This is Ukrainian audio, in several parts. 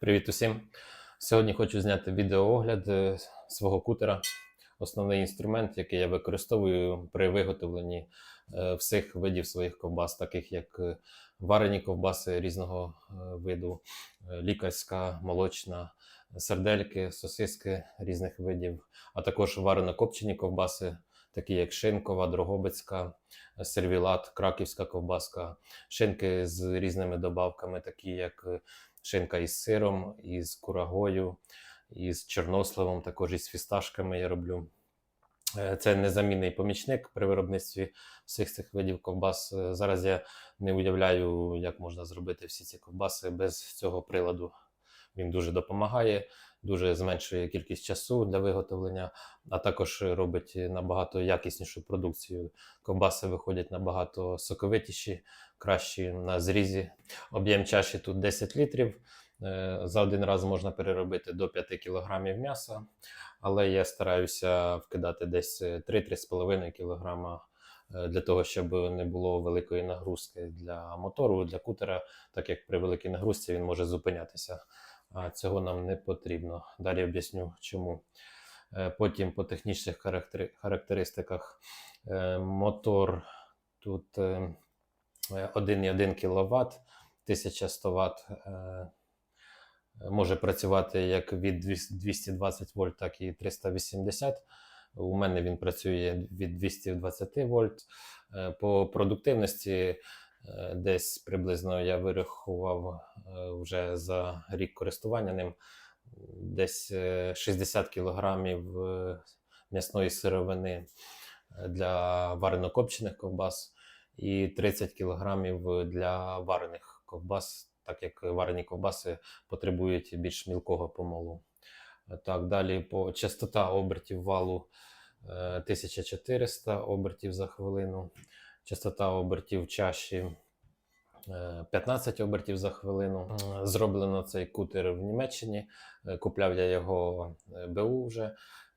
Привіт усім! Сьогодні хочу зняти відеоогляд е, свого кутера. Основний інструмент, який я використовую при виготовленні е, всіх видів своїх ковбас, таких як е, варені ковбаси різного виду, лікарська, молочна, сердельки, сосиски різних видів, а також варено-копчені ковбаси, такі як шинкова, дрогобицька, сервілат, краківська ковбаска, шинки з різними добавками, такі як е, шинка із сиром, із курагою, із чорносливом, також із фісташками я роблю. Е, Це незамінний помічник при виробництві всіх цих видів ковбас. Е, Зараз я не уявляю, як можна зробити всі ці ковбаси без цього приладу. Він дуже допомагає, дуже зменшує кількість часу для виготовлення, а також робить набагато якіснішу продукцію. Ковбаси виходять набагато соковитіші, кращі на зрізі. Об'єм чаші тут 10 літрів. Е, За один раз можна переробити до 5 кг м'яса, але я стараюся вкидати десь 3-3,5 кг для того, щоб не було великої нагрузки для мотору, для кутера, так як при великій нагрузці він може зупинятися. А цього нам не потрібно. Далі об'ясню чому. Е, Потім по технічних характеристиках Е, мотор тут е, е, 1,1 кВт, 1100 Вт. Може працювати як від 220 вольт, так і 380. У мене він працює від 220 вольт. Е, По продуктивності десь приблизно я вирахував е, вже за рік користування ним десь е, 60 кілограмів е, м'ясної сировини е, для варено-копчених ковбас і 30 кілограмів для варених ковбас, так як варені ковбаси потребують більш мілкого помолу. Е, Так, далі по частота обертів валу е, 1400 обертів за хвилину, частота обертів чаші е, 15 обертів за хвилину. Зроблено цей кутер в Німеччині. Е, Купляв я його е, БУ вже.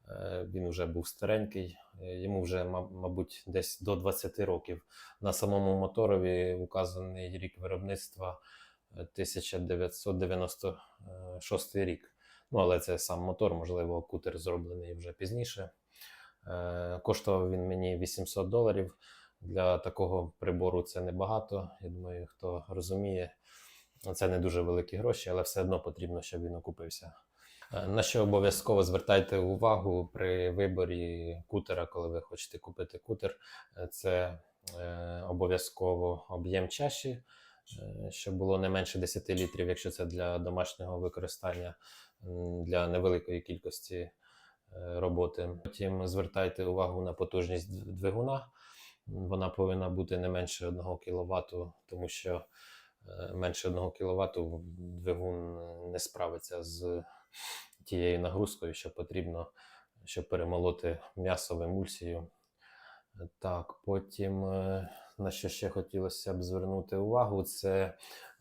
Е, Він вже був старенький, е, йому вже, мабуть, десь до 20 років. На самому моторові указаний рік виробництва е, 1996 рік. Ну, але це сам мотор, можливо, кутер зроблений вже пізніше. Е, Коштував він мені 800 доларів. Для такого прибору це небагато. Я думаю, хто розуміє, це не дуже великі гроші, але все одно потрібно, щоб він окупився. Е, На що обов'язково звертайте увагу при виборі кутера, коли ви хочете купити кутер, Е, це е, обов'язково об'єм чаші, е, щоб було не менше 10 літрів, якщо це для домашнього використання, для невеликої кількості е, роботи. Потім звертайте увагу на потужність двигуна. Вона повинна бути не менше 1 кВт, тому що е, менше 1 кВт двигун не справиться з тією нагрузкою, що потрібно, щоб перемолоти м'ясо в емульсію. Так, потім е, на що ще хотілося б звернути увагу, це е,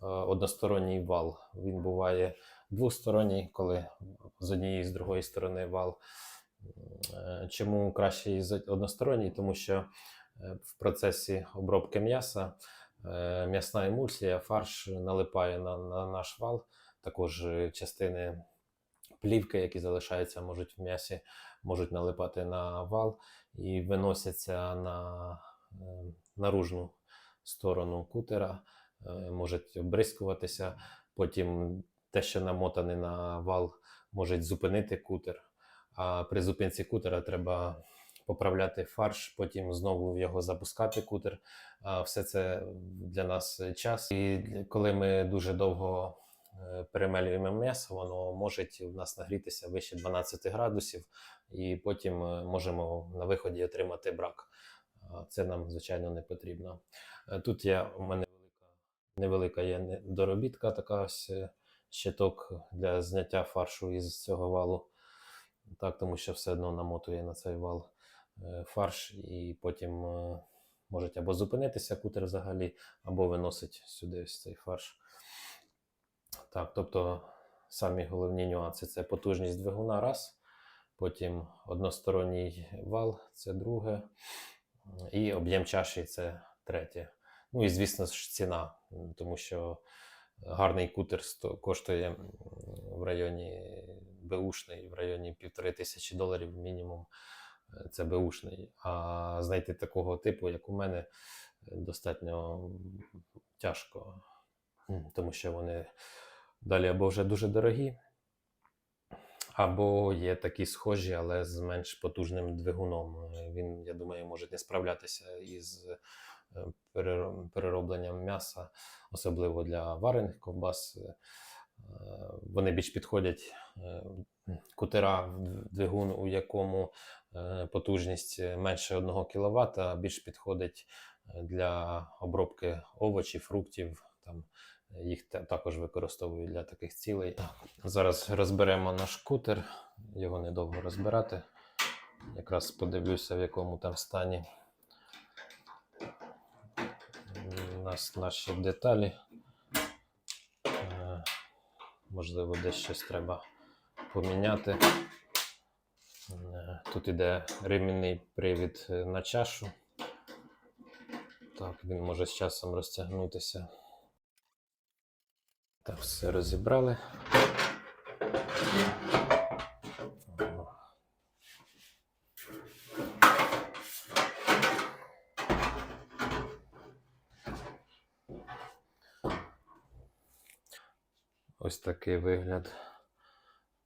односторонній вал. Він буває двосторонній, коли з однієї і з другої сторони вал. Е, Чому краще односторонній? Тому що е, в процесі обробки м'яса е, м'ясна емульсія, фарш налипає на, на наш вал. Також е, частини плівки, які залишаються, можуть в м'ясі, можуть налипати на вал і виносяться на е, наружну сторону кутера, е, можуть обрискуватися. Потім те, що намотане на вал, може зупинити кутер. А при зупинці кутера треба поправляти фарш, потім знову його запускати кутер. Все це для нас час. І коли ми дуже довго е, перемелюємо м'ясо, воно може в нас нагрітися вище 12 градусів, і потім е, можемо на виході отримати брак. Це нам, звичайно, не потрібно. Е, Тут я, у мене велика, невелика є доробітка, така ось щиток для зняття фаршу із цього валу. Так, тому що все одно намотує на цей вал фарш, і потім е, можуть або зупинитися кутер взагалі, або виносить сюди ось цей фарш. Так, тобто самі головні нюанси це потужність двигуна раз, потім односторонній вал це друге, і об'єм чаші це третє. Ну і звісно ж ціна, тому що гарний кутер коштує в районі Бушний, в районі півтори тисячі доларів мінімум. Це Бушний. А знайти такого типу, як у мене, достатньо тяжко, тому що вони далі або вже дуже дорогі, або є такі схожі, але з менш потужним двигуном. Він, я думаю, може не справлятися із е, переробленням м'яса, особливо для варених ковбас. Е, Вони більш підходять е, кутера в двигун, у якому потужність менше 1 кВт, більш підходить е, для обробки овочів, фруктів. Там е, їх також використовують для таких цілей. Зараз розберемо наш кутер, його недовго розбирати. Якраз подивлюся, в якому там стані. У нас наші деталі. Е, Можливо, десь щось треба поміняти. Е, Тут іде ремінний привід е, на чашу. Так, він може з часом розтягнутися. Так, все розібрали. Ось такий вигляд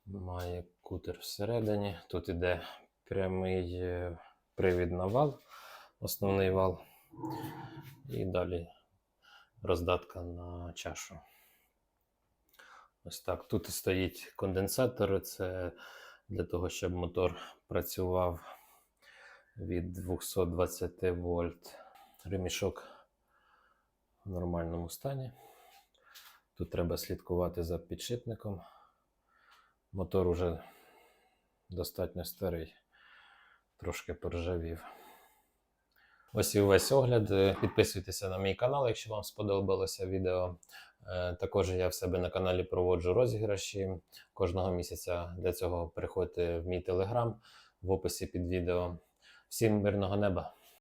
має кутер всередині. Тут іде прямий е, привід на вал, основний вал, і далі роздатка на чашу. Ось так. Тут стоїть конденсатор. Це для того, щоб мотор працював від 220 вольт. Ремішок в нормальному стані. Тут треба слідкувати за підшипником. Мотор уже достатньо старий, трошки поржавів. Ось і увесь огляд. Е, Підписуйтеся на мій канал, якщо вам сподобалося відео. Е, Також я в себе на каналі проводжу розіграші кожного місяця. Для цього переходьте в мій телеграм в описі під відео. Всім мирного неба!